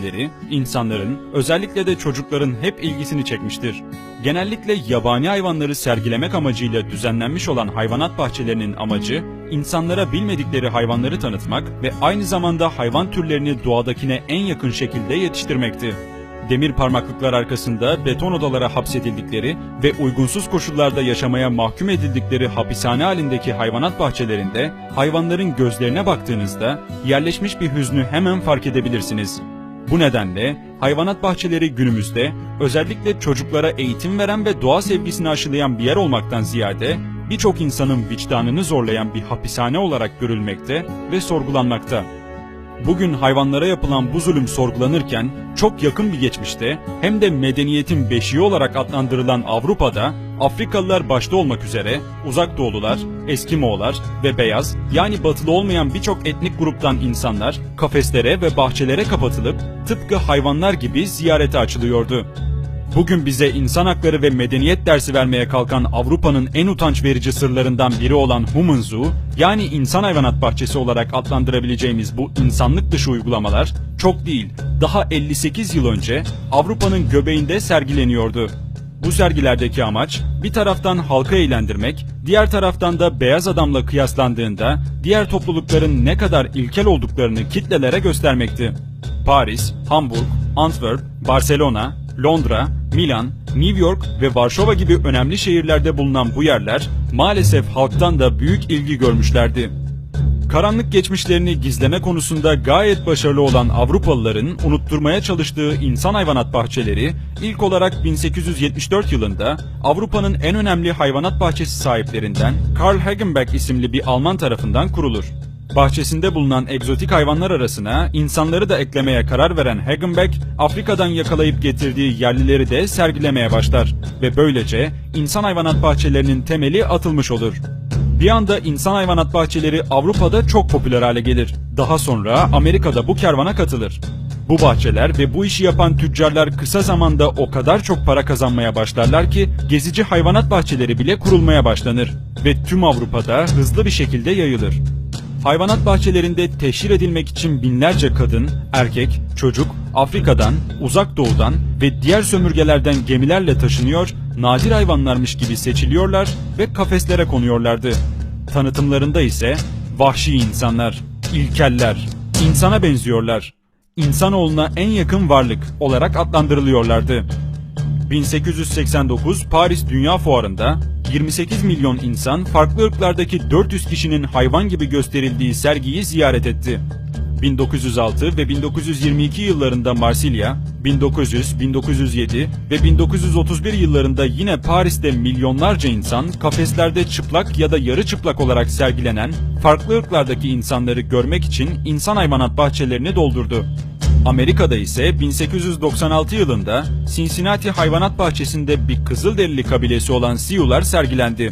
bahçeleri, insanların, özellikle de çocukların hep ilgisini çekmiştir. Genellikle yabani hayvanları sergilemek amacıyla düzenlenmiş olan hayvanat bahçelerinin amacı, insanlara bilmedikleri hayvanları tanıtmak ve aynı zamanda hayvan türlerini doğadakine en yakın şekilde yetiştirmekti. Demir parmaklıklar arkasında beton odalara hapsedildikleri ve uygunsuz koşullarda yaşamaya mahkum edildikleri hapishane halindeki hayvanat bahçelerinde hayvanların gözlerine baktığınızda yerleşmiş bir hüznü hemen fark edebilirsiniz. Bu nedenle hayvanat bahçeleri günümüzde özellikle çocuklara eğitim veren ve doğa sevgisini aşılayan bir yer olmaktan ziyade birçok insanın vicdanını zorlayan bir hapishane olarak görülmekte ve sorgulanmakta. Bugün hayvanlara yapılan bu zulüm sorgulanırken çok yakın bir geçmişte hem de medeniyetin beşiği olarak adlandırılan Avrupa'da Afrikalılar başta olmak üzere Uzak Doğulular, Eskimoğullar ve beyaz yani batılı olmayan birçok etnik gruptan insanlar kafeslere ve bahçelere kapatılıp tıpkı hayvanlar gibi ziyarete açılıyordu. Bugün bize insan hakları ve medeniyet dersi vermeye kalkan Avrupa'nın en utanç verici sırlarından biri olan Human Zoo, yani insan hayvanat bahçesi olarak adlandırabileceğimiz bu insanlık dışı uygulamalar çok değil, daha 58 yıl önce Avrupa'nın göbeğinde sergileniyordu. Bu sergilerdeki amaç bir taraftan halka eğlendirmek, diğer taraftan da beyaz adamla kıyaslandığında diğer toplulukların ne kadar ilkel olduklarını kitlelere göstermekti. Paris, Hamburg, Antwerp, Barcelona, Londra, Milan, New York ve Varşova gibi önemli şehirlerde bulunan bu yerler maalesef halktan da büyük ilgi görmüşlerdi. Karanlık geçmişlerini gizleme konusunda gayet başarılı olan Avrupalıların unutturmaya çalıştığı insan hayvanat bahçeleri ilk olarak 1874 yılında Avrupa'nın en önemli hayvanat bahçesi sahiplerinden Karl Hagenbeck isimli bir Alman tarafından kurulur. Bahçesinde bulunan egzotik hayvanlar arasına insanları da eklemeye karar veren Hagenbeck, Afrika'dan yakalayıp getirdiği yerlileri de sergilemeye başlar ve böylece insan hayvanat bahçelerinin temeli atılmış olur. Bir anda insan hayvanat bahçeleri Avrupa'da çok popüler hale gelir. Daha sonra Amerika'da bu kervana katılır. Bu bahçeler ve bu işi yapan tüccarlar kısa zamanda o kadar çok para kazanmaya başlarlar ki gezici hayvanat bahçeleri bile kurulmaya başlanır ve tüm Avrupa'da hızlı bir şekilde yayılır. Hayvanat bahçelerinde teşhir edilmek için binlerce kadın, erkek, çocuk Afrika'dan, Uzak Doğu'dan ve diğer sömürgelerden gemilerle taşınıyor, nadir hayvanlarmış gibi seçiliyorlar ve kafeslere konuyorlardı. Tanıtımlarında ise vahşi insanlar, ilkeller, insana benziyorlar, insanoğluna en yakın varlık olarak adlandırılıyorlardı. 1889 Paris Dünya Fuarı'nda 28 milyon insan farklı ırklardaki 400 kişinin hayvan gibi gösterildiği sergiyi ziyaret etti. 1906 ve 1922 yıllarında Marsilya, 1900, 1907 ve 1931 yıllarında yine Paris'te milyonlarca insan kafeslerde çıplak ya da yarı çıplak olarak sergilenen farklı ırklardaki insanları görmek için insan hayvanat bahçelerini doldurdu. Amerika'da ise 1896 yılında Cincinnati Hayvanat Bahçesi'nde bir Kızılderili kabilesi olan Sioux'lar sergilendi.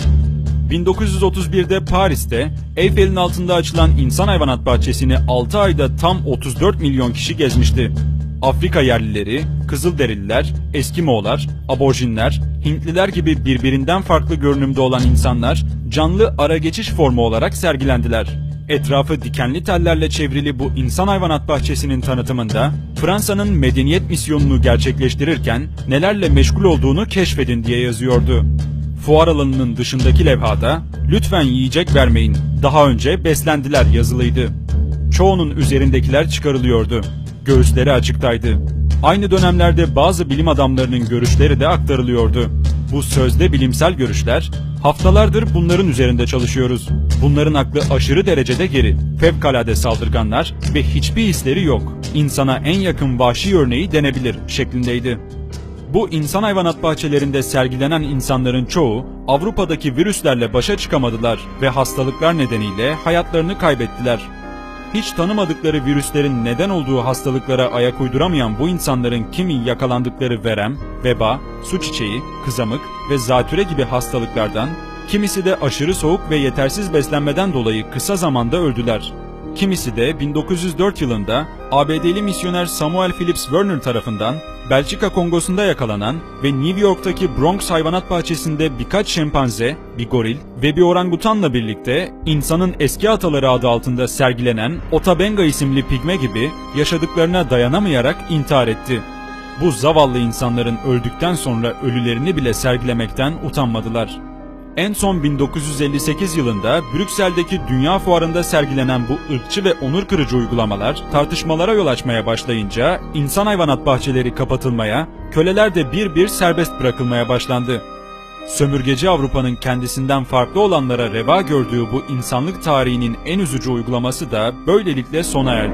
1931'de Paris'te Eyfel'in altında açılan insan hayvanat bahçesini 6 ayda tam 34 milyon kişi gezmişti. Afrika yerlileri, Kızılderililer, Eskimoğullar, Aborjinler, Hintliler gibi birbirinden farklı görünümde olan insanlar canlı ara geçiş formu olarak sergilendiler. Etrafı dikenli tellerle çevrili bu insan hayvanat bahçesinin tanıtımında Fransa'nın medeniyet misyonunu gerçekleştirirken nelerle meşgul olduğunu keşfedin diye yazıyordu. Fuar alanının dışındaki levhada lütfen yiyecek vermeyin daha önce beslendiler yazılıydı. Çoğunun üzerindekiler çıkarılıyordu. Göğüsleri açıktaydı. Aynı dönemlerde bazı bilim adamlarının görüşleri de aktarılıyordu. Bu sözde bilimsel görüşler haftalardır bunların üzerinde çalışıyoruz. Bunların aklı aşırı derecede geri. Fevkalade saldırganlar ve hiçbir hisleri yok. İnsana en yakın vahşi örneği denebilir şeklindeydi. Bu insan hayvanat bahçelerinde sergilenen insanların çoğu Avrupa'daki virüslerle başa çıkamadılar ve hastalıklar nedeniyle hayatlarını kaybettiler. Hiç tanımadıkları virüslerin neden olduğu hastalıklara ayak uyduramayan bu insanların kimi yakalandıkları verem, veba, su çiçeği, kızamık ve zatüre gibi hastalıklardan, kimisi de aşırı soğuk ve yetersiz beslenmeden dolayı kısa zamanda öldüler. Kimisi de 1904 yılında ABD'li misyoner Samuel Phillips Werner tarafından Belçika Kongosu'nda yakalanan ve New York'taki Bronx Hayvanat Bahçesi'nde birkaç şempanze, bir goril ve bir orangutanla birlikte insanın eski ataları adı altında sergilenen Otabenga isimli pigme gibi yaşadıklarına dayanamayarak intihar etti. Bu zavallı insanların öldükten sonra ölülerini bile sergilemekten utanmadılar. En son 1958 yılında Brüksel'deki Dünya Fuarı'nda sergilenen bu ırkçı ve onur kırıcı uygulamalar tartışmalara yol açmaya başlayınca insan hayvanat bahçeleri kapatılmaya, köleler de bir bir serbest bırakılmaya başlandı. Sömürgeci Avrupa'nın kendisinden farklı olanlara reva gördüğü bu insanlık tarihinin en üzücü uygulaması da böylelikle sona erdi.